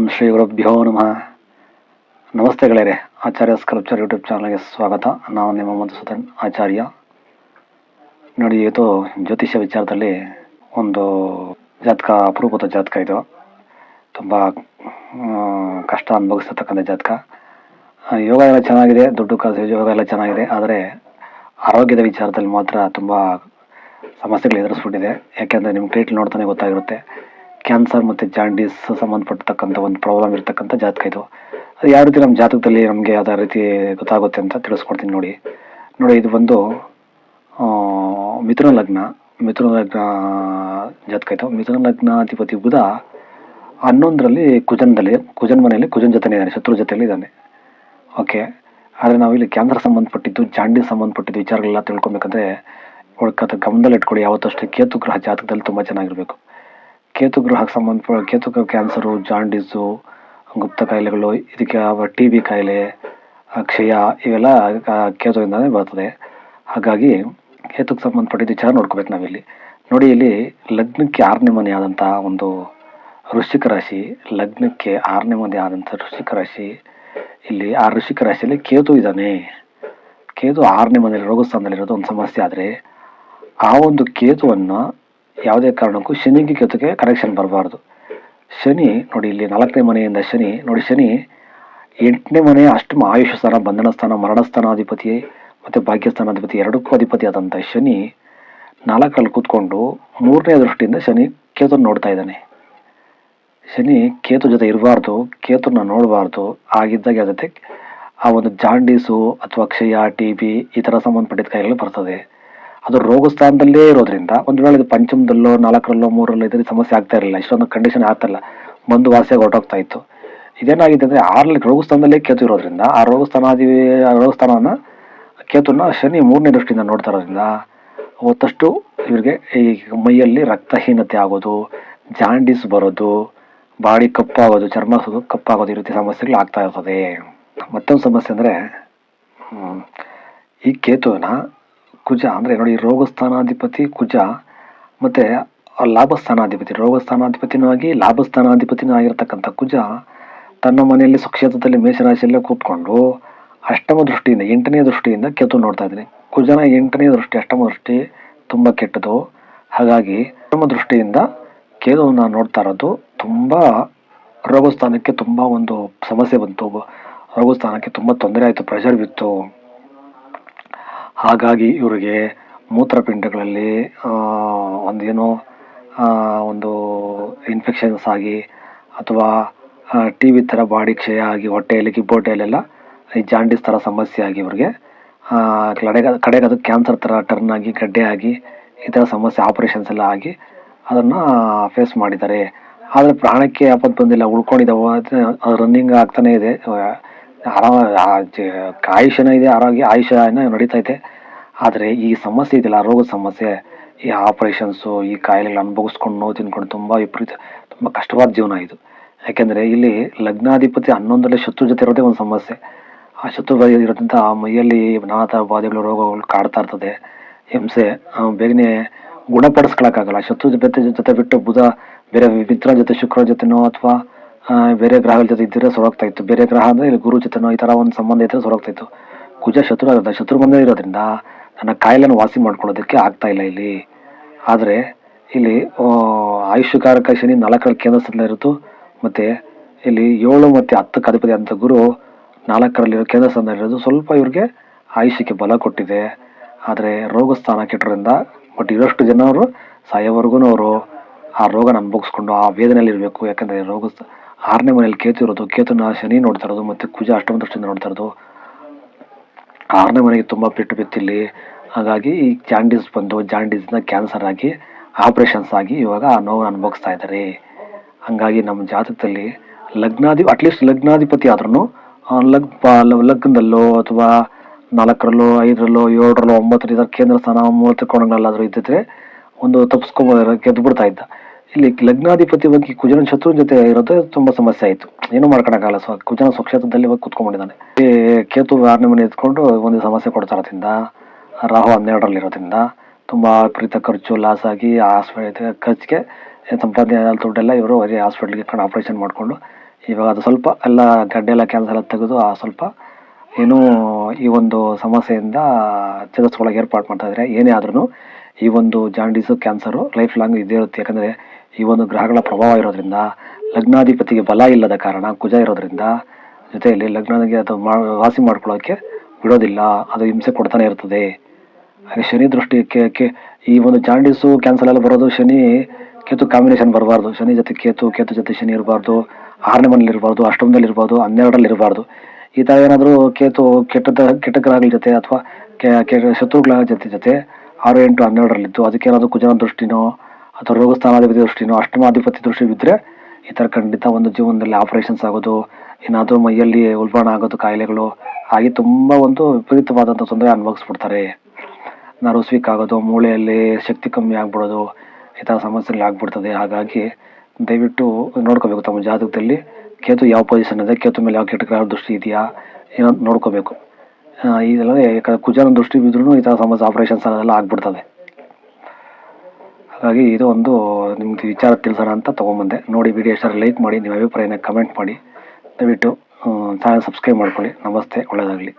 ಓಂ ಶ್ರೀ ಗುರುಭ್ಯೋ ನಮಃ. ನಮಸ್ತೆ ಗೆಳೆಯರೆ, ಆಚಾರ್ಯ ಸ್ಕಲ್ಪ್ಚರ್ ಯೂಟ್ಯೂಬ್ ಚಾನಲ್ಗೆ ಸ್ವಾಗತ. ನಾನು ನಿಮ್ಮ ಮಧುಸೂದನ್ ಆಚಾರ್ಯ. ನೋಡಿ, ಇದು ಜ್ಯೋತಿಷ್ಯ ವಿಚಾರದಲ್ಲಿ ಒಂದು ಜಾತಕ, ಅಪರೂಪದ ಜಾತಕ ಇದು. ತುಂಬ ಕಷ್ಟ ಅನುಭವಿಸತಕ್ಕಂಥ ಜಾತಕ. ಯೋಗ ಎಲ್ಲ ಚೆನ್ನಾಗಿದೆ, ದುಡ್ಡು ಕಾಸು ಯೋಗ ಎಲ್ಲ ಚೆನ್ನಾಗಿದೆ, ಆದರೆ ಆರೋಗ್ಯದ ವಿಚಾರದಲ್ಲಿ ಮಾತ್ರ ತುಂಬ ಸಮಸ್ಯೆಗಳು ಎದುರಿಸ್ಬಿಟ್ಟಿದೆ. ಯಾಕೆಂದರೆ ನಿಮ್ಮ ಟೈಟ್ಲ್ ನೋಡ್ತಾನೆ ಗೊತ್ತಾಗಿರುತ್ತೆ. ಕ್ಯಾನ್ಸರ್ ಮತ್ತು ಜಾಂಡಿಸ್ ಸಂಬಂಧಪಟ್ಟತಕ್ಕಂಥ ಒಂದು ಪ್ರಾಬ್ಲಮ್ ಇರತಕ್ಕಂಥ ಜಾತಕ ಇದು. ಅದು ಯಾವ ರೀತಿ ನಮ್ಮ ಜಾತಕದಲ್ಲಿ ನಮಗೆ ಯಾವುದೇ ರೀತಿ ಗೊತ್ತಾಗುತ್ತೆ ಅಂತ ತಿಳಿಸ್ಕೊಡ್ತೀನಿ ನೋಡಿ. ನೋಡಿ, ಇದು ಬಂದು ಮಿಥುನ ಲಗ್ನ ಮಿಥುನ ಲಗ್ನ ಜಾತಕ ಇದು. ಮಿಥುನ ಲಗ್ನಾಧಿಪತಿ ಬುಧ ಹನ್ನೊಂದರಲ್ಲಿ ಕುಜನದಲ್ಲಿ, ಕುಜನ್ ಮನೆಯಲ್ಲಿ ಕುಜನ್ ಜೊತೆ ಇದ್ದಾನೆ, ಶತ್ರು ಜೊತೆಯಲ್ಲಿ ಇದ್ದಾನೆ. ಓಕೆ ಆದರೆ ನಾವು ಇಲ್ಲಿ ಕ್ಯಾನ್ಸರ್ ಸಂಬಂಧಪಟ್ಟಿದ್ದು ಜಾಂಡಿ ಸಂಬಂಧಪಟ್ಟಿದ್ದು ವಿಚಾರಗಳೆಲ್ಲ ತಿಳ್ಕೊಬೇಕಂದ್ರೆ ಒಳ್ಕತ್ತ ಗಮನದಲ್ಲಿ ಇಟ್ಕೊಳ್ಳಿ. ಯಾವತ್ತಷ್ಟು ಕೇತು ಗ್ರಹ ಜಾತಕದಲ್ಲಿ ತುಂಬ ಚೆನ್ನಾಗಿರಬೇಕು. ಕೇತು ಗ್ರಹಕ್ಕೆ ಸಂಬಂಧ ಕೇತು ಗ್ರಹ ಕ್ಯಾನ್ಸರು ಜಾಂಡೀಸು ಗುಪ್ತ ಕಾಯಿಲೆಗಳು ಇದಕ್ಕೆ ಟಿ ಬಿ ಕಾಯಿಲೆ ಕ್ಷಯ ಇವೆಲ್ಲ ಆ, ಕೇತುವಿಂದನೇ ಬರ್ತದೆ. ಹಾಗಾಗಿ ಕೇತುಗೆ ಸಂಬಂಧಪಟ್ಟಿದ್ದು ವಿಚಾರ ನೋಡ್ಕೋಬೇಕು ನಾವಿಲ್ಲಿ. ನೋಡಿ ಇಲ್ಲಿ ಲಗ್ನಕ್ಕೆ ಆರನೇ ಮನೆ ಆದಂಥ ಒಂದು ವೃಶ್ಚಿಕ ರಾಶಿ ಲಗ್ನಕ್ಕೆ ಆರನೇ ಮನೆ ಆದಂಥ ವೃಶ್ಚಿಕ ರಾಶಿ ಇಲ್ಲಿ ಆ ವೃಶ್ಚಿಕ ರಾಶಿಯಲ್ಲಿ ಕೇತು ಇದ್ದಾನೆ. ಕೇತು ಆರನೇ ಮನೆಯಲ್ಲಿ ರೋಗಸ್ಥಾನದಲ್ಲಿರೋದು ಒಂದು ಸಮಸ್ಯೆ ಆದರೆ ಆ ಒಂದು ಕೇತುವನ್ನು ಯಾವುದೇ ಕಾರಣಕ್ಕೂ ಶನಿಗೆ ಜೊತೆಗೆ ಕನೆಕ್ಷನ್ ಬರಬಾರ್ದು. ಶನಿ ನೋಡಿ, ಇಲ್ಲಿ ನಾಲ್ಕನೇ ಮನೆಯಿಂದ ಶನಿ, ನೋಡಿ ಶನಿ ಎಂಟನೇ ಮನೆ ಅಷ್ಟಮ ಆಯುಷ ಸ್ಥಾನ, ಬಂಧನ ಸ್ಥಾನ, ಮರಣ ಸ್ಥಾನಾಧಿಪತಿ ಮತ್ತು ಭಾಗ್ಯಸ್ಥಾನಾಧಿಪತಿ ಎರಡಕ್ಕೂ ಅಧಿಪತಿ ಆದಂಥ ಶನಿ ನಾಲ್ಕರಲ್ಲಿ ಕೂತ್ಕೊಂಡು ಮೂರನೇ ದೃಷ್ಟಿಯಿಂದ ಶನಿ ಕೇತುನ ನೋಡ್ತಾ ಇದ್ದಾನೆ. ಶನಿ ಕೇತು ಜೊತೆ ಇರಬಾರ್ದು ಕೇತುನ ನೋಡಬಾರ್ದು. ಆಗಿದ್ದಾಗ ಅದಕ್ಕೆ ಆ ಒಂದು ಜಾಂಡೀಸು ಅಥವಾ ಕ್ಷಯ, ಟಿ ಬಿ ಈ ಥರ ಸಂಬಂಧಪಟ್ಟಿದ್ದ ಕಾಯಿಲೆಗಳು ಬರ್ತದೆ. ಅದು ರೋಗ ಸ್ಥಾನದಲ್ಲೇ ಇರೋದ್ರಿಂದ ಒಂದು ವೇಳೆ ಇದು ಪಂಚಮದಲ್ಲೋ, ನಾಲ್ಕರಲ್ಲೋ ಮೂರಲ್ಲೋ ಇದ್ರೆ ಸಮಸ್ಯೆ ಆಗ್ತಾ ಇರಲಿಲ್ಲ. ಇಷ್ಟೊಂದು ಕಂಡೀಷನ್ ಆಗ್ತಲ್ಲ. ಮಂದು ವಾಸಿಯಾಗಿ ಹೊರಟೋಗ್ತಾ ಇತ್ತು. ಇದೇನಾಗಿದೆ ಅಂದರೆ ಆರಲ್ಲಿ ರೋಗ ಸ್ಥಾನದಲ್ಲೇ ಕೇತು ಇರೋದ್ರಿಂದ ಆ ರೋಗ ಸ್ಥಾನಾದಿ ಆ ರೋಗ ಸ್ಥಾನವನ್ನು ಕೇತುನ ಶನಿ ಮೂರನೇ ದೃಷ್ಟಿಯಿಂದ ನೋಡ್ತಾ ಇರೋದ್ರಿಂದ ಅವತ್ತಷ್ಟು ಇವರಿಗೆ ಈ ಮೈಯಲ್ಲಿ ರಕ್ತಹೀನತೆ ಆಗೋದು ಜಾಂಡೀಸ್ ಬರೋದು, ಬಾಡಿ ಕಪ್ಪಾಗೋದು, ಚರ್ಮ ಕಪ್ಪಾಗೋದು ಈ ರೀತಿ ಸಮಸ್ಯೆಗಳು ಆಗ್ತಾ ಇರ್ತದೆ. ಮತ್ತೊಂದು ಸಮಸ್ಯೆ ಅಂದರೆ ಈ ಕೇತುವಿನ ಕುಜ ಅಂದರೆ ನೋಡಿ ರೋಗ ಸ್ಥಾನಾಧಿಪತಿ ಕುಜ ಮತ್ತು ಲಾಭ ಸ್ಥಾನಾಧಿಪತಿ ರೋಗ ಸ್ಥಾನಾಧಿಪತಿನೂ ಆಗಿ ಲಾಭ ಸ್ಥಾನಾಧಿಪತಿನೂ ಆಗಿರ್ತಕ್ಕಂಥ ಕುಜ ತನ್ನ ಮನೆಯಲ್ಲಿ ಸುಕ್ಷೇತ್ರದಲ್ಲಿ ಮೇಷರಾಶಿಯಲ್ಲೇ ಕೂತ್ಕೊಂಡು ಅಷ್ಟಮ ದೃಷ್ಟಿಯಿಂದ, ಎಂಟನೇ ದೃಷ್ಟಿಯಿಂದ ಕೇತು ನೋಡ್ತಾ ಇದ್ದೀನಿ ಕುಜನ ಎಂಟನೇ ದೃಷ್ಟಿ, ಅಷ್ಟಮ ದೃಷ್ಟಿ ತುಂಬ ಕೆಟ್ಟದು. ಹಾಗಾಗಿ ಅಷ್ಟಮ ದೃಷ್ಟಿಯಿಂದ ಕೇತುವನ್ನ ನೋಡ್ತಾ ಇರೋದು ತುಂಬ ರೋಗಸ್ಥಾನಕ್ಕೆ ತುಂಬ ಒಂದು ಸಮಸ್ಯೆ ಬಂತು. ರೋಗಸ್ಥಾನಕ್ಕೆ ತುಂಬ ತೊಂದರೆ ಆಯಿತು ಪ್ರೆಷರ್ ಬಿತ್ತು. ಹಾಗಾಗಿ ಇವರಿಗೆ ಮೂತ್ರಪಿಂಡಗಳಲ್ಲಿ ಒಂದೇನೋ ಒಂದು ಇನ್ಫೆಕ್ಷನ್ಸ್ ಆಗಿ ಅಥವಾ ಟಿ ವಿ ಥರ ಬಾಡಿ ಕ್ಷಯ ಆಗಿ ಹೊಟ್ಟೆಯಲ್ಲಿ ಕಿಬ್ಬೊಟ್ಟೆಯಲ್ಲೆಲ್ಲ ಈ ಜಾಂಡೀಸ್ ಥರ ಸಮಸ್ಯೆ ಆಗಿ ಇವ್ರಿಗೆ ಕಡೆಗ ಕಡೆಗೆ ಕಡೆಗೆ ಅದು ಕ್ಯಾನ್ಸರ್ ಥರ ಟರ್ನ್ ಆಗಿ, ಗಡ್ಡೆ ಆಗಿ, ಈ ಥರ ಸಮಸ್ಯೆ ಆಪರೇಷನ್ಸ್ ಎಲ್ಲ ಆಗಿ ಅದನ್ನು ಫೇಸ್ ಮಾಡಿದ್ದಾರೆ. ಆದರೆ ಪ್ರಾಣಕ್ಕೆ ಆಪತ್ತು ಬಂದಿಲ್ಲ, ಉಳ್ಕೊಂಡಿದ್ದಾವೆ ರನ್ನಿಂಗ್ ಆಗ್ತಾನೇ ಇದೆ. ಆರಾಮ ಆಯುಷನ ಇದೆ, ಆರೋಗ್ಯ ಆಯುಷ್ಯನ ನಡೀತೈತೆ. ಆದರೆ ಈ ಸಮಸ್ಯೆ ಇದೆಯಲ್ಲ, ರೋಗದ ಸಮಸ್ಯೆ, ಈ ಆಪರೇಷನ್ಸು, ಈ ಕಾಯಿಲೆಗಳು ಅನುಭವಿಸ್ಕೊಂಡು ನೋವು ತಿನ್ಕೊಂಡು ತುಂಬ ವಿಪರೀತ, ತುಂಬ ಕಷ್ಟವಾದ ಜೀವನ ಇದು. ಯಾಕೆಂದರೆ ಇಲ್ಲಿ ಲಗ್ನಾಧಿಪತಿ ಹನ್ನೊಂದರಲ್ಲಿ ಶತ್ರು ಜೊತೆ ಇರೋದೇ ಒಂದು ಸಮಸ್ಯೆ. ಆ ಶತ್ರು ಇರೋದ್ರಿಂದ ಆ ಮೈಯಲ್ಲಿ ನಾನಾ ಥರ ಬಾಧೆಗಳು ರೋಗಗಳು ಕಾಡ್ತಾ ಇರ್ತದೆ. ಹಿಂಸೆ ಬೇಗನೆ ಗುಣಪಡಿಸ್ಕೊಳಕ್ಕಾಗಲ್ಲ. ಶತ್ರು ಜೊತೆ ಜೊತೆ ಬಿಟ್ಟು ಬುಧ ಬೇರೆ ಮಿತ್ರ ಜೊತೆ, ಶುಕ್ರ ಜೊತೆನೋ ಅಥವಾ ಬೇರೆ ಗ್ರಹಗಳ ಜೊತೆ ಇದ್ದರೆ ಸೊರಗ್ತಾ ಇತ್ತು. ಬೇರೆ ಗ್ರಹ ಅಂದರೆ ಇಲ್ಲಿ ಗುರು ಜೊತೆನೋ ಈ ಥರ ಒಂದು ಸಂಬಂಧ ಇದ್ದರೆ ಸೊರಗ್ತಾ ಇತ್ತು. ಕುಜ ಶತ್ರು ಆಗುತ್ತೆ ಶತ್ರು ಬಂದೇ ಇರೋದ್ರಿಂದ ನನ್ನ ಕಾಯಿಲೆನ ವಾಸಿ ಮಾಡ್ಕೊಳ್ಳೋದಕ್ಕೆ ಆಗ್ತಾ ಇಲ್ಲ ಇಲ್ಲಿ. ಆದರೆ ಇಲ್ಲಿ ಆಯುಷ್ಯಕಾರಕ ಶನಿ ನಾಲ್ಕರ ಕೇಂದ್ರ ಸ್ಥಾನದಲ್ಲಿ ಇರುತ್ತು ಮತ್ತು ಇಲ್ಲಿ ಏಳು ಮತ್ತು ಹತ್ತು ಅಧಿಪತಿ ಅಂತ ಗುರು ನಾಲ್ಕರಲ್ಲಿರೋ ಕೇಂದ್ರ ಸ್ಥಾನದಲ್ಲಿರೋದು ಸ್ವಲ್ಪ ಇವ್ರಿಗೆ ಆಯುಷ್ಯಕ್ಕೆ ಬಲ ಕೊಟ್ಟಿದೆ. ಆದರೆ ರೋಗ ಸ್ಥಾನ ಕೆಟ್ಟರಿಂದ ಬಟ್ ಇರೋಷ್ಟು ಜನರು ಸಾಯೋವರೆಗೂ ಅವರು ಆ ರೋಗನ ಅನುಭವಿಸ್ಕೊಂಡು ಆ ವೇದನೆಯಲ್ಲಿರಬೇಕು. ಯಾಕಂದರೆ ರೋಗ ಆರನೇ ಮನೆಯಲ್ಲಿ ಕೇತು ಇರೋದು, ಕೇತುನ ಶನಿ ನೋಡ್ತಾ ಇರೋದು, ಮತ್ತು ಕುಜ ಅಷ್ಟಮ ದೃಷ್ಟಿಯಿಂದ ನೋಡ್ತಾ ಇರೋದು. ಆರನೇ ಮನೆಗೆ ತುಂಬ ಪೆಟ್ಟು ಬಿತ್ತಿಲ್ಲಿ ಹಾಗಾಗಿ ಈ ಜಾಂಡೀಸ್ ಬಂದು, ಜಾಂಡೀಸ್ನ ಕ್ಯಾನ್ಸರ್ ಆಗಿ ಆಪ್ರೇಷನ್ಸ್ ಆಗಿ ಇವಾಗ ಆ ನೋವು ಅನುಭವಿಸ್ತಾ ಇದ್ದಾರೆ. ಹಂಗಾಗಿ ನಮ್ಮ ಜಾತಕದಲ್ಲಿ ಲಗ್ನಾಧಿ ಅಟ್ಲೀಸ್ಟ್ ಲಗ್ನಾಧಿಪತಿ ಆದ್ರೂ ಲಗ್ ಲಗ್ನದಲ್ಲೋ ಅಥವಾ ನಾಲ್ಕರಲ್ಲೋ, ಐದರಲ್ಲೋ, ಏಳರಲ್ಲೋ ಒಂಬತ್ತರ ಕೇಂದ್ರ ಸ್ಥಾನ, ಮೂವತ್ತು ಕೋಣಗಳಲ್ಲಾದರೂ ಇದ್ದಿದ್ರೆ ಒಂದು ತಪ್ಪಿಸ್ಕೊಂಬ ಗೆದ್ದು ಬಿಡ್ತಾ ಇದ್ದ. ಇಲ್ಲಿ ಲಗ್ನಾಧಿಪತಿ ಬಗ್ಗೆ ಕುಜನ ಶತ್ರು ಜೊತೆ ಇರೋದು ತುಂಬಾ ಸಮಸ್ಯೆ ಆಯಿತು. ಏನು ಮಾಡ್ಕೊಳಕ್ಕಾಗಲ್ಲ. ಸೊ ಕುಜನ ಸ್ವಕ್ಷೇತ್ರದಲ್ಲಿ ಹೋಗಿ ಕುತ್ಕೊಂಡಿದ್ದಾನೆ. ಕೇತು ಆರನೇ ಮನೆ ಎತ್ಕೊಂಡು ಒಂದು ಸಮಸ್ಯೆ ಕೊಡ್ತಾ ಇರೋದ್ರಿಂದ ರಾಹು ಹನ್ನೆರಡರಲ್ಲಿರೋದ್ರಿಂದ ತುಂಬ ವಿಪರೀತ ಖರ್ಚು ಲಾಸ್ ಆಗಿ ಹಾಸ್ಪಿಟಲ್ ಖರ್ಚಿಗೆ ಸಂಪಾದನೆ ದುಡ್ಡೆಲ್ಲ ಇವರು ಬರೀ ಹಾಸ್ಪಿಟ್ಲಿಗೆ ಕಣ ಆಪ್ರೇಷನ್ ಮಾಡಿಕೊಂಡು, ಇವಾಗ ಅದು ಸ್ವಲ್ಪ ಎಲ್ಲ ಗಡ್ಡೆ ಎಲ್ಲ ಕ್ಯಾನ್ಸರ್ ಎಲ್ಲ ತೆಗೆದು ಆ ಸ್ವಲ್ಪ ಏನು ಈ ಒಂದು ಸಮಸ್ಯೆಯಿಂದ ಚಿಕಿತ್ಸೆಗಳಿಗೆ ಏರ್ಪಾಡು ಮಾಡ್ತಾ ಇದ್ದಾರೆ. ಏನೇ ಆದ್ರೂ ಈ ಒಂದು ಜಾಂಡೀಸು ಕ್ಯಾನ್ಸರು ಲೈಫ್ ಲಾಂಗ್ ಇದೇ ಇರುತ್ತೆ. ಯಾಕಂದರೆ ಈ ಒಂದು ಗ್ರಹಗಳ ಪ್ರಭಾವ ಇರೋದ್ರಿಂದ, ಲಗ್ನಾಧಿಪತಿಗೆ ಬಲ ಇಲ್ಲದ ಕಾರಣ ಕುಜ ಇರೋದ್ರಿಂದ ಜೊತೆಯಲ್ಲಿ ಲಗ್ನಗೆ ಅದು ಮಾ, ವಾಸಿ ಮಾಡ್ಕೊಳ್ಳೋಕ್ಕೆ ಬಿಡೋದಿಲ್ಲ, ಅದು ಹಿಂಸೆ ಕೊಡ್ತಾನೆ ಇರ್ತದೆ. ಹಾಗೆ ಶನಿ ದೃಷ್ಟಿ ಕೆ ಕೆ, ಈ ಒಂದು ಜಾಂಡೀಸು ಕ್ಯಾನ್ಸಲ್ ಎಲ್ಲ ಬರೋದು, ಶನಿ ಕೇತು ಕಾಂಬಿನೇಷನ್ ಬರಬಾರ್ದು. ಶನಿ ಜೊತೆ ಕೇತು ಕೇತು ಜೊತೆ ಶನಿ ಇರಬಾರ್ದು, ಆರನೇ ಮನೇಲಿ ಇರಬಾರ್ದು, ಅಷ್ಟಮದಲ್ಲಿ ಇರಬಾರ್ದು, ಹನ್ನೆರಡರಲ್ಲಿ ಇರಬಾರ್ದು. ಈ ಥರ ಏನಾದರೂ ಕೇತು ಕೆಟ್ಟದ ಕೆಟ್ಟ ಗ್ರಹಗಳ ಜೊತೆ ಅಥವಾ ಕೆ ಶತ್ರುಗಳ ಜೊತೆ ಜೊತೆ ಆರು ಎಂಟು ಹನ್ನೆರಡರಲ್ಲಿದ್ದು, ಅದಕ್ಕೆ ಏನಾದರೂ ಕುಜನ ದೃಷ್ಟಿನೋ ಅಥವಾ ರೋಗ ಸ್ಥಾನಾಧಿಪತಿ ದೃಷ್ಟಿನೋ, ಅಷ್ಟಮಾಧಿಪತಿ ದೃಷ್ಟಿ ಬಿದ್ದರೆ ಈ ಥರ ಖಂಡಿತ ಒಂದು ಜೀವನದಲ್ಲಿ ಆಪರೇಷನ್ಸ್ ಆಗೋದು, ಏನಾದರೂ ಮೈಯಲ್ಲಿ ಉಲ್ಬಣ ಆಗೋದು, ಕಾಯಿಲೆಗಳು ಹಾಗೆ ತುಂಬ ಒಂದು ವಿಪರೀತವಾದಂಥ ತೊಂದರೆ ಅನುಭವಿಸ್ಬಿಡ್ತಾರೆ. ನಾರು ವೀಕ್ ಆಗೋದು, ಮೂಳೆಯಲ್ಲಿ ಶಕ್ತಿ ಕಮ್ಮಿ ಆಗ್ಬಿಡೋದು, ಈ ಥರ ಸಮಸ್ಯೆಗಳು ಆಗ್ಬಿಡ್ತದೆ. ಹಾಗಾಗಿ ದಯವಿಟ್ಟು ನೋಡ್ಕೋಬೇಕು ತಮ್ಮ ಜಾತಕದಲ್ಲಿ. ಕೇತು ಯಾವ ಪೊಸಿಷನ್ ಇದೆ, ಕೇತು ಮೇಲೆ ಯಾವ ಕೆಟ್ಟ ದೃಷ್ಟಿ ಇದೆಯಾ, ಏನೋ ನೋಡ್ಕೋಬೇಕು. ಇದೆಲ್ಲ ಯಾಕಂದ್ರೆ ಕುಜನ ದೃಷ್ಟಿ ಬಿದ್ರೂ ಈ ಥರ ಸಮಸ್ಯೆ ಆಪರೇಷನ್ಸ್ ಅದೆಲ್ಲ ಆಗ್ಬಿಡ್ತದೆ. ಹಾಗಾಗಿ ಇದು ಒಂದು ನಿಮ್ಗೆ ವಿಚಾರ ತಿಳಿಸೋಣ ಅಂತ ತೊಗೊಂಬಂದೆ. ನೋಡಿ ವಿಡಿಯೋ ಇಷ್ಟ ಲೈಕ್ ಮಾಡಿ, ನಿಮ್ಮ ಅಭಿಪ್ರಾಯನ ಕಮೆಂಟ್ ಮಾಡಿ. ದಯವಿಟ್ಟು ಚಾನಲ್ ಸಬ್ಸ್ಕ್ರೈಬ್ ಮಾಡ್ಕೊಳ್ಳಿ. ನಮಸ್ತೆ, ಒಳ್ಳೆಯದಾಗಲಿ.